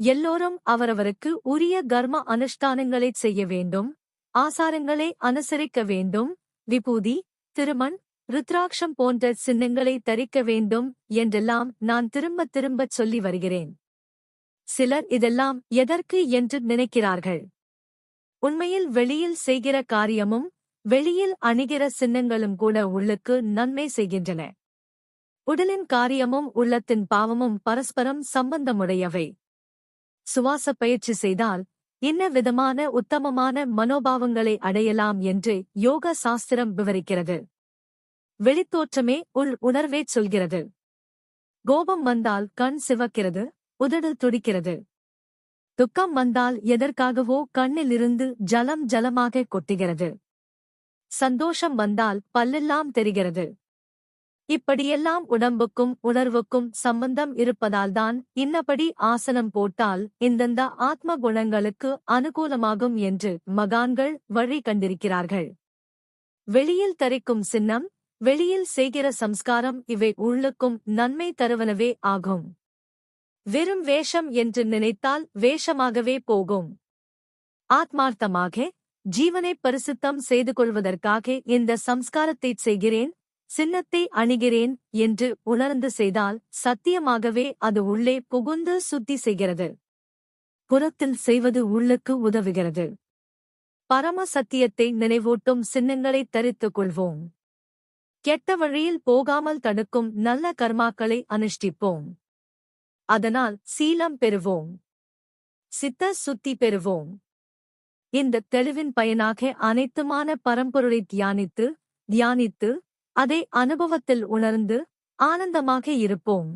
எல்லோரும் அவரவருக்கு உரிய கர்ம அனுஷ்டானங்களைச் செய்ய வேண்டும் ஆசாரங்களை அனுசரிக்க வேண்டும் விபூதி திருமண் ருத்ராட்சம் போன்ற சின்னங்களை தரிக்க வேண்டும் என்றெல்லாம் நான் திரும்ப திரும்பச் சொல்லி வருகிறேன். சிலர் இதெல்லாம் எதற்கு என்று நினைக்கிறார்கள். உண்மையில் வெளியில் செய்கிற காரியமும் வெளியில் அணிகிற சின்னங்களும் கூட உள்ளுக்கு நன்மை செய்கின்றன. உடலின் காரியமும் உள்ளத்தின் பாவமும் பரஸ்பரம் சம்பந்தமுடையவை. சுவாச பயிற்சி செய்தால் என்ன விதமான உத்தமமான மனோபாவங்களை அடையலாம் என்று யோக சாஸ்திரம் விவரிக்கிறது. வெளித்தோற்றமே உள் உணர்வே சொல்கிறது. கோபம் வந்தால் கண் சிவக்கிறது உதடு துடிக்கிறது. துக்கம் வந்தால் எதற்காகவோ கண்ணிலிருந்து ஜலம் ஜலமாக கொட்டுகிறது. சந்தோஷம் வந்தால் பல்லெல்லாம் தெரிகிறது. இப்படியெல்லாம் உடம்புக்கும் உணர்வுக்கும் சம்பந்தம் இருப்பதால்தான் இன்னபடி ஆசனம் போட்டால் இந்தந்த ஆத்ம குணங்களுக்கு அனுகூலமாகும் என்று மகான்கள் வழி கண்டிருக்கிறார்கள். வெளியில் தரிக்கும் சின்னம் வெளியில் செய்கிற சம்ஸ்காரம் இவை உள்ளுக்கும் நன்மை தருவனவே ஆகும். வெறும் வேஷம் என்று நினைத்தால் வேஷமாகவே போகும். ஆத்மார்த்தமாக ஜீவனை பரிசுத்தம் செய்து கொள்வதற்காக இந்த சம்ஸ்காரத்தைச் செய்கிறேன் சின்னத்தை அணிகிறேன் என்று உணர்ந்து செய்தால் சத்தியமாகவே அது உள்ளே புகுந்து சுத்தி செய்கிறது. புறத்தில் செய்வது உள்ளுக்கு உதவுகிறது. பரம சத்தியத்தை நினைவூட்டும் சின்னங்களை தரித்துக் கொள்வோம். கெட்ட வழியில் போகாமல் தடுக்கும் நல்ல கர்மாக்களை அனுஷ்டிப்போம். அதனால் சீலம் பெறுவோம். சித்த சுத்தி பெறுவோம். இந்த தெளிவின் பயனாக அனைத்துமான பரம்பொருளை தியானித்து தியானித்து அதை அனுபவத்தில் உணர்ந்து ஆனந்தமாக இருப்போம்.